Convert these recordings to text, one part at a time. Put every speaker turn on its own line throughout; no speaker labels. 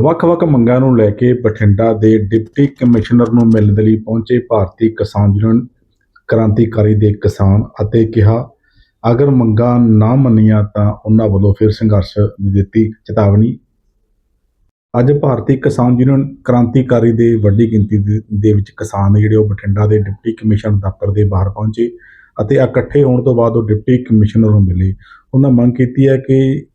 ਵੱਖ-ਵੱਖ ਮੰਗਾਂ ਨੂੰ ਲੈ ਕੇ ਬਠਿੰਡਾ ਦੇ ਡਿਪਟੀ ਕਮਿਸ਼ਨਰ ਨੂੰ ਮਿਲਣ ਦੇ ਲਈ ਪਹੁੰਚੇ ਭਾਰਤੀ ਕਿਸਾਨ ਯੂਨੀਅਨ ਕ੍ਰਾਂਤੀਕਾਰੀ ਦੇ ਕਿਸਾਨ ਅਤੇ ਕਿਹਾ, ਅਗਰ ਮੰਗਾਂ ਨਾ ਮੰਨੀਆਂ ਤਾਂ ਉਹਨਾਂ ਵੱਲੋਂ ਫਿਰ ਸੰਘਰਸ਼ ਦੀ ਦਿੱਤੀ ਚੇਤਾਵਨੀ। ਅੱਜ ਭਾਰਤੀ ਕਿਸਾਨ ਯੂਨੀਅਨ ਕ੍ਰਾਂਤੀਕਾਰੀ ਦੇ ਵੱਡੀ ਗਿਣਤੀ ਦੇ- ਦੇ ਵਿੱਚ ਕਿਸਾਨ ਜਿਹੜੇ ਉਹ ਬਠਿੰਡਾ ਦੇ ਡਿਪਟੀ ਕਮਿਸ਼ਨਰ ਦਫ਼ਤਰ ਦੇ ਬਾਹਰ ਪਹੁੰਚੇ ਅਤੇ ਇਕੱਠੇ ਹੋਣ ਤੋਂ ਬਾਅਦ ਉਹ ਡਿਪਟੀ ਕਮਿਸ਼ਨਰ ਨੂੰ ਮਿਲੇ। ਉਹਨਾਂ ਮੰਗ ਕੀਤੀ ਹੈ ਕਿ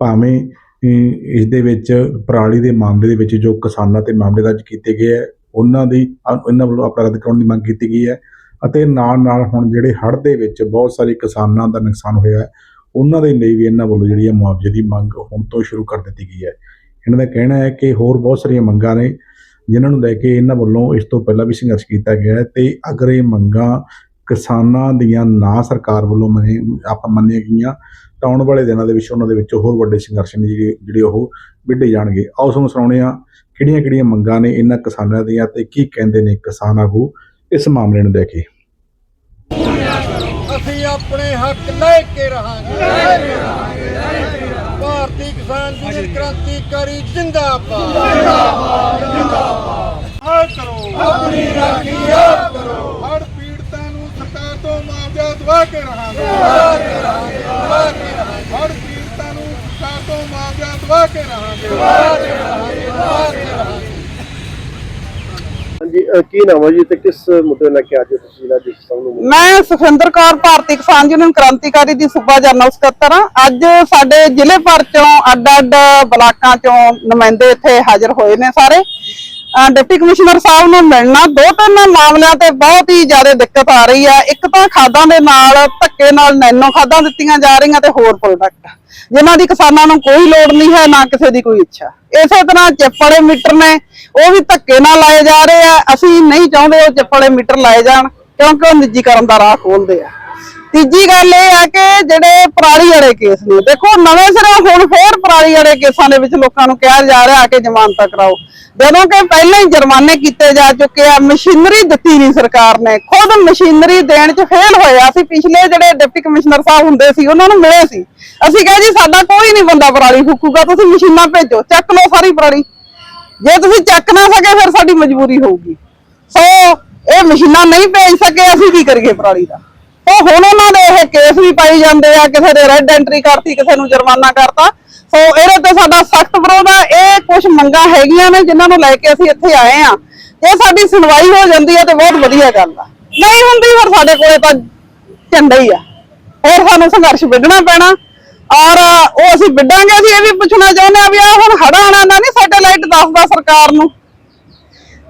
ਭਾਵੇਂ ਇਸ ਦੇ ਵਿੱਚ ਪਰਾਲੀ ਦੇ ਮਾਮਲੇ ਦੇ ਵਿੱਚ ਜੋ ਕਿਸਾਨਾਂ ਤੇ ਮਾਮਲੇ ਦਰਜ ਕੀਤੇ ਗਏ ਹੈ, ਉਹਨਾਂ ਦੀ ਅ- ਇਹਨਾਂ ਵੱਲੋਂ ਅਪਰਾਧ ਕਰਾਉਣ ਦੀ ਮੰਗ ਕੀਤੀ ਗਈ ਹੈ ਅਤੇ ਨਾਲ ਨਾਲ ਹੁਣ ਜਿਹੜੇ ਹੜ੍ਹ ਦੇ ਵਿੱਚ ਬਹੁਤ ਸਾਰੇ ਕਿਸਾਨਾਂ ਦਾ ਨੁਕਸਾਨ ਹੋਇਆ ਉਹਨਾਂ ਦੇ ਲਈ ਵੀ ਇਹਨਾਂ ਵੱਲੋਂ ਜਿਹੜੀ ਹੈ ਮੁਆਵਜ਼ੇ ਦੀ ਮੰਗ ਹੁਣ ਤੋਂ ਸ਼ੁਰੂ ਕਰ ਦਿੱਤੀ ਗਈ ਹੈ। ਇਹਨਾਂ ਦਾ ਕਹਿਣਾ ਹੈ ਕਿ ਹੋਰ ਬਹੁਤ ਸਾਰੀਆਂ ਮੰਗਾਂ ਨੇ, ਜਿਨ੍ਹਾਂ ਨੂੰ ਲੈ ਕੇ ਇਹਨਾਂ ਵੱਲੋਂ ਇਸ ਤੋਂ ਪਹਿਲਾਂ ਵੀ ਸੰਘਰਸ਼ ਕੀਤਾ ਗਿਆ ਹੈ ਤੇ ਅਗਰ ਇਹ ਮੰਗਾਂ ਕਿਸਾਨਾਂ ਦੀਆਂ ਨਾ ਸਰਕਾਰ ਵੱਲੋਂ ਮੰਨੇ ਆਪਾਂ ਮੰਨੀਆਂ ਗਈਆਂ ਤਾਂ ਆਉਣ ਵਾਲੇ ਦਿਨਾਂ ਦੇ ਵਿੱਚ ਉਹਨਾਂ ਦੇ ਵਿੱਚ ਹੋਰ ਵੱਡੇ ਸੰਘਰਸ਼ ਨੇ ਜਿਹੜੇ ਜਿਹੜੇ ਉਹ ਵਿੱਢੇ ਜਾਣਗੇ। ਆਓ ਤੁਹਾਨੂੰ ਸੁਣਾਉਂਦੇ ਹਾਂ ਕਿਹੜੀਆਂ ਕਿਹੜੀਆਂ ਮੰਗਾਂ ਨੇ ਇਹਨਾਂ ਕਿਸਾਨਾਂ ਦੀਆਂ ਤੇ ਕੀ ਕਹਿੰਦੇ ਨੇ ਕਿਸਾਨ ਆਗੂ ਇਸ ਮਾਮਲੇ ਨੂੰ ਲੈ ਕੇ।
ਅਸੀਂ ਆਪਣੇ ਹੱਕ ਲੈ ਕੇ ਰਹਾਂਗੇ। ਭਾਰਤੀ ਕਿਸਾਨ ਯੂਨੀਅਨ ਕ੍ਰਾਂਤੀਕਾਰੀ ਜਿੰਦਾਬਾਦ। ਜਿੰਦਾਬਾਦ ਜਿੰਦਾਬਾਦ ਹਾਂ ਕਰੋ ਆਪਣੀ ਰਾਖੀ ਆਪ ਕਰੋ ਹੜ ਪੀੜਤਾਂ ਨੂੰ ਸਰਕਾਰ ਤੋਂ ਮੁਆਵਜ਼ਾ ਦਵਾ ਕੇ ਰਹਾਂਗੇ। ਦਵਾ ਕੇ ਰਹਾਂਗੇ ਦਵਾ ਕੇ ਰਹਾਂਗੇ ਹੜ ਪੀੜਤਾਂ ਨੂੰ ਸਰਕਾਰ ਤੋਂ ਮੁਆਵਜ਼ਾ ਦਵਾ ਕੇ ਰਹਾਂਗੇ। ਦਵਾ ਕੇ ਰਹਾਂਗੇ ਦਵਾ ਕੇ ਰਹਾਂਗੇ
ਹਾਂਜੀ ਅਹ ਕੀ ਨਾਮ ਹੈ ਜੀ ਤੇ ਕਿਸ ਮੁੱਦੇ ਨਾਲ ਕਿ ਅੱਜ ਤੁਸੀਂ ਜਿਹੜਾ ਜਿਸ ਸਭ ਨੂੰ
ਮੈਂ ਸੁਖਿੰਦਰ ਕੌਰ ਭਾਰਤੀ ਕਿਸਾਨ ਯੂਨੀਅਨ ਕ੍ਰਾਂਤੀਕਾਰੀ ਦੀ ਸੂਬਾ ਜਨਰਲ ਸਕੱਤਰ ਹਾਂ। ਅੱਜ ਸਾਡੇ ਜ਼ਿਲ੍ਹੇ ਭਰ ਚੋਂ ਅੱਡ-ਅੱਡ ਬਲਾਕਾਂ ਚੋਂ ਨੁਮਾਇੰਦੇ ਇੱਥੇ ਹਾਜ਼ਰ ਹੋਏ ਨੇ ਸਾਰੇ। ਡਿਪਟੀ ਕਮਿਸ਼ਨਰ ਸਾਹਿਬ ਨੂੰ ਮਿਲਣਾ, ਦੋ ਤਿੰਨ ਮਾਮਲਿਆਂ ਤੇ ਬਹੁਤ ਹੀ ਜ਼ਿਆਦਾ ਦਿੱਕਤ ਆ ਰਹੀ ਆ। ਇੱਕ ਤਾਂ ਖਾਦਾਂ ਦੇ ਨਾਲ ਧੱਕੇ ਨਾਲ ਨੈਨੋ ਖਾਦਾਂ ਦਿੱਤੀਆਂ ਜਾ ਰਹੀਆਂ ਤੇ ਹੋਰ ਪ੍ਰੋਡਕਟ ਜਿਨ੍ਹਾਂ ਦੀ ਕਿਸਾਨਾਂ ਨੂੰ ਕੋਈ ਲੋੜ ਨਹੀਂ ਹੈ, ਨਾ ਕਿਸੇ ਦੀ ਕੋਈ ਇੱਛਾ। ਇਸੇ ਤਰ੍ਹਾਂ ਚਿੱਪ ਮੀਟਰ ਨੇ, ਉਹ ਵੀ ਧੱਕੇ ਨਾਲ ਲਾਏ ਜਾ ਰਹੇ ਆ। ਅਸੀਂ ਨਹੀਂ ਚਾਹੁੰਦੇ ਉਹ ਚਿੱਪ ਮੀਟਰ ਲਾਏ ਜਾਣ, ਕਿਉਂਕਿ ਉਹ ਨਿੱਜੀਕਰਨ ਦਾ ਰਾਹ ਖੋਲਦੇ ਆ। ਤੀਜੀ ਗੱਲ ਇਹ ਹੈ ਕਿ ਜਿਹੜੇ ਪਰਾਲੀ ਵਾਲੇ ਕੇਸ ਨੇ, ਦੇਖੋ ਨਵੇਂ ਸਿਰੇ ਹੁਣ ਫੇਰ ਪਰਾਲੀ ਵਾਲੇ ਕੇਸਾਂ ਦੇ ਵਿੱਚ ਲੋਕਾਂ ਨੂੰ ਕਿਹਾ ਜਾ ਰਿਹਾ ਕਿ ਜ਼ਮਾਨਤਾਂ ਕਰਾਓ। ਜਦੋਂ ਕਿ ਪਹਿਲਾਂ ਹੀ ਜੁਰਮਾਨੇ ਕੀਤੇ ਜਾ ਚੁੱਕੇ ਆ, ਮਸ਼ੀਨਰੀ ਦਿੱਤੀ ਨਹੀਂ ਸਰਕਾਰ ਨੇ। ਖੁਦ ਮਸ਼ੀਨਰੀ ਦੇਣ 'ਚ ਫੇਲ ਹੋਇਆ ਸੀ, ਪਿਛਲੇ ਜਿਹੜੇ ਡਿਪਟੀ ਕਮਿਸ਼ਨਰ ਸਾਹਿਬ ਹੁੰਦੇ ਸੀ, ਉਹਨਾਂ ਨੂੰ ਮਿਲੇ ਸੀ। ਅਸੀਂ ਕਹੇ ਜੀ, ਸਾਡਾ ਕੋਈ ਨਹੀਂ ਬੰਦਾ ਪਰਾਲੀ ਫੂਕੂਗਾ, ਤੁਸੀਂ ਮਸ਼ੀਨਾਂ ਭੇਜੋ, ਚੱਕ ਲਓ ਸਾਰੀ ਪਰਾਲੀ। ਜੇ ਤੁਸੀਂ ਚੱਕ ਨਾ ਸਕੇ, ਫਿਰ ਸਾਡੀ ਮਜਬੂਰੀ ਹੋਊਗੀ। ਸੋ, ਇਹ ਮਸ਼ੀਨਾਂ ਨਹੀਂ ਭੇਜ ਸਕੇ, ਅਸੀਂ ਕੀ ਕਰੀਏ ਪਰਾਲੀ ਦਾ? ਹੁਣ ਉਹਨਾਂ ਦੇ ਇਹ ਕੇਸ ਵੀ ਪਾਈ ਜਾਂਦੇ ਆ, ਕਿਸੇ ਦੇ ਰੈੱਡ ਐਂਟਰੀ ਕਰਤੀ, ਕਿਸੇ ਨੂੰ ਜੁਰਮਾਨਾ ਕਰਤਾ। ਸੋ ਇਹਦੇ ਤੇ ਸਾਡਾ ਸਖਤ ਵਿਰੋਧ ਆ। ਇਹ ਕੁਝ ਮੰਗਾਂ ਹੈਗੀਆਂ ਨੇ ਜਿਨ੍ਹਾਂ ਨੂੰ ਲੈ ਕੇ ਅਸੀਂ ਇੱਥੇ ਆਏ ਆ। ਜੇ ਸਾਡੀ ਸੁਣਵਾਈ ਹੋ ਜਾਂਦੀ ਹੈ ਤੇ ਬਹੁਤ ਵਧੀਆ ਗੱਲ ਆ। ਨਹੀਂ ਹੁੰਦੀ ਫਿਰ ਸਾਡੇ ਕੋਲੇ ਤਾਂ ਝੰਡਾ ਹੀ ਆ। ਹੋਰ ਸਾਨੂੰ ਸੰਘਰਸ਼ ਵਿੱਢਣਾ ਪੈਣਾ। ਔਰ ਉਹ ਅਸੀਂ ਵਿੱਢਾਂਗੇ, ਅਸੀਂ ਇਹ ਵੀ ਪੁੱਛਣਾ ਚਾਹੁੰਦੇ ਆ ਵੀ ਆ ਹੁਣ ਹੜਾਣਾ ਦਾ ਨਹੀਂ ਸੈਟੇਲਾਈਟ ਦੱਸਦਾ ਸਰਕਾਰ ਨੂੰ।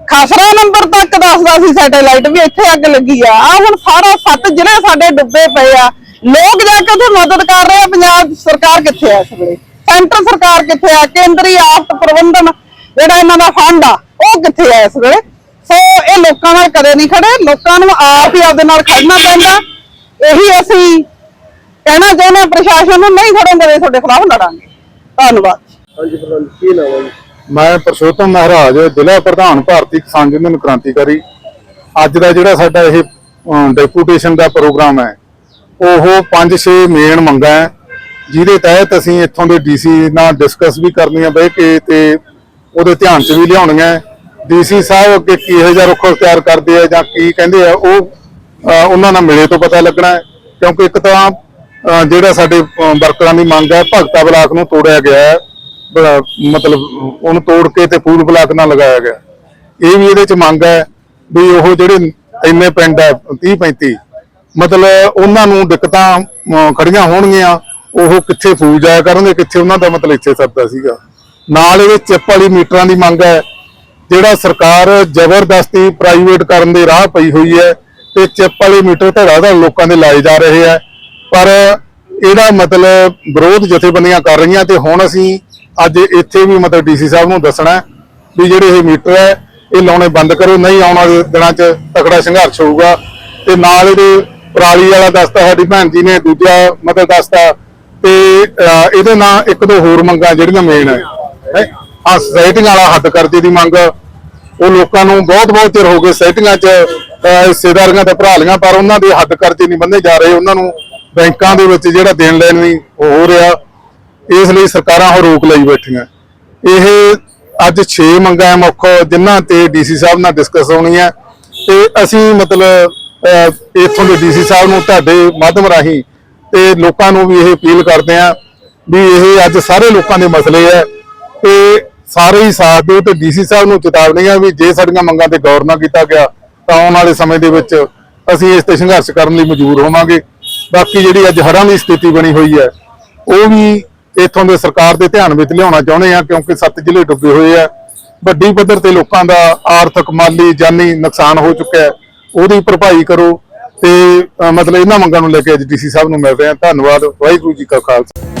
ਖਸਰਾ ਨੰਬਰ ਤੱਕ ਦੱਸਦਾ ਸੀ ਸੈਟੇਲਾਈਟ ਵੀ ਇੱਥੇ ਅੱਗ ਲੱਗੀ ਆ। ਆ ਹੁਣ ਸਾਰਾ ਸੱਤ ਜ਼ਿਲ੍ਹੇ ਸਾਡੇ ਡੁੱਬੇ ਪਏ ਆ। ਲੋਕ ਜਾ ਕੇ ਉੱਥੇ ਮਦਦ ਕਰ ਰਹੇ ਆ। ਪੰਜਾਬ ਸਰਕਾਰ ਕਿੱਥੇ ਆ ਇਸ ਵੇਲੇ? ਸੈਂਟਰ ਸਰਕਾਰ ਕਿੱਥੇ ਆ? ਕੇਂਦਰੀ ਆਫਤ ਪ੍ਰਬੰਧਨ ਜਿਹੜਾ ਇਹਨਾਂ ਦਾ ਫੰਡ ਆ, ਉਹ ਕਿੱਥੇ ਆ ਇਸ ਵੇਲੇ? ਸੋ ਇਹ ਲੋਕਾਂ ਨਾਲ ਕਦੇ ਨਹੀਂ ਖੜੇ। ਲੋਕਾਂ ਨੂੰ ਆਪ ਹੀ ਆਪਦੇ ਨਾਲ ਖੜਨਾ ਪੈਂਦਾ। ਇਹੀ ਅਸੀਂ ਕਹਿਣਾ ਚਾਹੁੰਦੇ ਹਾਂ, ਪ੍ਰਸ਼ਾਸਨ ਨੂੰ ਨਹੀਂ ਖੜੋਗੇ ਤਾਂ ਤੁਹਾਡੇ ਖਿਲਾਫ ਲੜਾਂਗੇ। ਧੰਨਵਾਦ।
ਹਾਂਜੀ, ਪ੍ਰਧਾਨ ਕੀ ਨਾਮ ਹੈ
ਮੈਂ ਪਰਸ਼ੋਤਮ ਮਹਾਰਾਜ, ਜ਼ਿਲ੍ਹਾ ਪ੍ਰਧਾਨ ਭਾਰਤੀ ਕਿਸਾਨ ਯੂਨੀਅਨ ਕ੍ਰਾਂਤੀਕਾਰੀ। ਅੱਜ ਦਾ ਜਿਹੜਾ ਸਾਡਾ ਇਹ ਡੈਪੂਟੇਸ਼ਨ ਦਾ ਪ੍ਰੋਗਰਾਮ ਹੈ, ਉਹ 5-6 ਮੇਨ ਮੰਗਾਂ ਹੈ, ਜਿਹਦੇ ਤਹਿਤ ਅਸੀਂ ਇੱਥੋਂ ਦੇ ਡੀਸੀ ਨਾਲ ਡਿਸਕਸ ਵੀ ਕਰਨੀਆਂ ਬਹਿ ਕੇ ਤੇ ਉਹਦੇ ਧਿਆਨ 'ਚ ਵੀ ਲਿਆਉਣੀਆਂ ਡੀਸੀ ਸਾਹਿਬ ਅੱਗੇ ਕਿਹੋ ਜਿਹਾ ਰੁਖ ਅਖਤਿਆਰ ਕਰਦੇ ਆ ਜਾਂ ਕੀ ਕਹਿੰਦੇ ਆ, ਉਹ ਉਹਨਾਂ ਨਾਲ ਮਿਲੇ ਤੋਂ ਪਤਾ ਲੱਗਣਾ ਕਿਉਂਕਿ ਇੱਕ ਤਾਂ ਜਿਹੜਾ ਸਾਡੇ ਵਰਕਰਾਂ ਦੀ ਮੰਗ ਹੈ, ਭਗਤਾ ਬਲਾਕ ਨੂੰ ਤੋੜਿਆ ਗਿਆ ਹੈ। ਮਤਲਬ ਉਹਨੂੰ ਤੋੜ ਕੇ ਤੇ ਫੂਲ ਬਲਾਕ ਨਾਲ ਲਗਾਇਆ ਗਿਆ। ਇਹ ਵੀ ਇਹਦੇ ਚ ਮੰਗ ਹੈ ਵੀ ਉਹ ਜਿਹੜੇ ਇੰਨੇ ਪਿੰਡ ਹੈ 30 35 ਮਤਲਬ ਉਹਨਾਂ ਨੂੰ ਦਿੱਕਤਾਂ ਖੜੀਆਂ ਹੋਣਗੀਆਂ, ਉਹ ਕਿੱਥੇ ਫੂਲ ਜਾਇਆ ਕਰਨਗੇ, ਕਿੱਥੇ ਉਹਨਾਂ ਦਾ ਮਤਲਬ ਇੱਥੇ ਸਰਦਾ ਸੀਗਾ। ਨਾਲ ਇਹਦੇ ਚਿੱਪ ਵਾਲੀ ਮੀਟਰਾਂ ਦੀ ਮੰਗ ਹੈ, ਜਿਹੜਾ ਸਰਕਾਰ ਜ਼ਬਰਦਸਤੀ ਪ੍ਰਾਈਵੇਟ ਕਰਨ ਦੇ ਰਾਹ ਪਈ ਹੋਈ ਹੈ, ਤੇ ਚਿੱਪ ਵਾਲੇ ਮੀਟਰ ਧੜਾ ਧੜ ਲੋਕਾਂ ਦੇ ਲਾਏ ਜਾ ਰਹੇ ਹੈ। ਪਰ ਇਹਦਾ ਮਤਲਬ ਵਿਰੋਧ ਜਥੇਬੰਦੀਆਂ ਕਰ ਰਹੀਆਂ ਤੇ ਹੁਣ ਅਸੀਂ ਅੱਜ ਇੱਥੇ ਵੀ ਮਤਲਬ ਡੀਸੀ ਸਾਹਿਬ ਨੂੰ ਦੱਸਣਾ ਵੀ ਜਿਹੜੇ ਇਹ ਮੀਟਰ ਹੈ, ਇਹ ਲਾਉਣੇ ਬੰਦ ਕਰੋ, ਨਹੀਂ ਆਉਣ ਦਿਨਾਂ 'ਚ ਤਕੜਾ ਸੰਘਰਸ਼ ਹੋਊਗਾ। ਤੇ ਨਾਲ ਇਹਦੇ ਪਰਾਲੀ ਵਾਲਾ ਦੱਸਤਾ, ਸਾਡੀ ਭੈਣ ਜੀ ਨੇ ਦੂਜਾ ਮਤਲਬ ਦੱਸਤਾ, ਤੇ ਇਹਦੇ ਨਾਲ ਇੱਕ ਦੋ ਹੋਰ ਮੰਗਾਂ ਜਿਹੜੀਆਂ ਮੇਨ ਹੈ। ਹੈਂ। ਸੋਸਾਇਟੀਆਂ ਵਾਲਾ ਹੱਦ ਕਰਦੀ ਦੀ ਮੰਗ। ਉਹ ਲੋਕਾਂ ਨੂੰ ਬਹੁਤ ਬਹੁਤ ਚਿਰ ਹੋ ਗਏ ਸੈਟਿੰਗਾਂ 'ਚ ਹਿੱਸੇਦਾਰੀਆਂ ਤੇ ਭਰਾ ਲੀਆਂ ਪਰ ਉਹਨਾਂ ਦੇ ਹੱਦ ਕਰਜ਼ੇ ਨਹੀਂ, ਬੰਨੇ ਜਾ ਰਹੇ। ਉਹਨਾਂ ਨੂੰ ਬੈਂਕਾਂ ਦੇ ਵਿੱਚ ਜਿਹੜਾ ਦੇਣ ਲੈਣ ਵੀ ਉਹ ਹੋ ਰਿਹਾ। ਇਸ ਲਈ ਸਰਕਾਰਾਂ ਉਹ ਰੋਕ ਲਈ ਬੈਠੀਆਂ। ਇਹ ਅੱਜ 6 ਮੰਗਾਂ ਹੈ ਮੁੱਖ ਜਿਨ੍ਹਾਂ ਤੇ ਡੀਸੀ ਸਾਹਿਬ ਨਾਲ ਡਿਸਕਸ ਹੋਣੀ ਹੈ ਤੇ ਅਸੀਂ ਮਤਲਬ ਅਹ, ਇੱਥੋਂ ਦੇ ਡੀਸੀ ਸਾਹਿਬ ਨੂੰ ਤੁਹਾਡੇ ਮਾਧਿਅਮ ਰਾਹੀਂ ਤੇ ਲੋਕਾਂ ਨੂੰ ਵੀ ਇਹ ਅਪੀਲ ਕਰਦੇ ਆ ਵੀ ਇਹ ਅੱਜ ਸਾਰੇ ਲੋਕਾਂ ਦੇ ਮਸਲੇ ਹੈ ਤੇ ਸਾਰੇ ਹੀ ਸਾਥ ਦਿਓ ਤੇ ਡੀਸੀ ਸਾਹਿਬ ਨੂੰ ਚੇਤਾਵਨੀ ਆ ਵੀ ਜੇ ਸਾਡੀਆਂ ਮੰਗਾਂ ਤੇ ਗੌਰ ਨਾ ਕੀਤਾ ਗਿਆ ਤਾਂ ਆਉਣ ਵਾਲੇ ਸਮੇਂ ਦੇ ਵਿੱਚ ਅਸੀਂ ਇਸ ਤੇ ਸੰਘਰਸ਼ ਕਰਨ ਲਈ ਮਜਬੂਰ ਹੋਵਾਂਗੇ। ਬਾਕੀ ਜਿਹੜੀ ਅੱਜ ਹੜ੍ਹਾਂ ਦੀ ਸਥਿਤੀ ਬਣੀ ਹੋਈ ਹੈ ਉਹ ਵੀ ਇੱਥੋਂ ਦੇ ਸਰਕਾਰ ਦੇ ਧਿਆਨ ਵਿੱਚ ਲਿਆਉਣਾ ਚਾਹੁੰਦੇ ਆ, ਕਿਉਂਕਿ ਸੱਤ ਜ਼ਿਲ੍ਹੇ ਡੁੱਬੇ ਹੋਏ ਆ। ਵੱਡੀ ਪੱਧਰ ਤੇ ਲੋਕਾਂ ਦਾ ਆਰਥਿਕ ਮਾਲੀ ਜਾਨੀ ਨੁਕਸਾਨ ਹੋ ਚੁੱਕਿਆ ਉਹਦੀ ਭਰਪਾਈ ਕਰੋ ਤੇ ਮਤਲਬ ਇਹਨਾਂ ਮੰਗਾਂ ਨੂੰ ਲੈ ਕੇ ਅੱਜ ਡੀਸੀ ਸਾਹਿਬ ਨੂੰ ਮਿਲ ਰਹੇ ਆ ਧੰਨਵਾਦ, ਵਾਹਿਗੁਰੂ ਜੀ ਕਾ ਖਾਲਸਾ।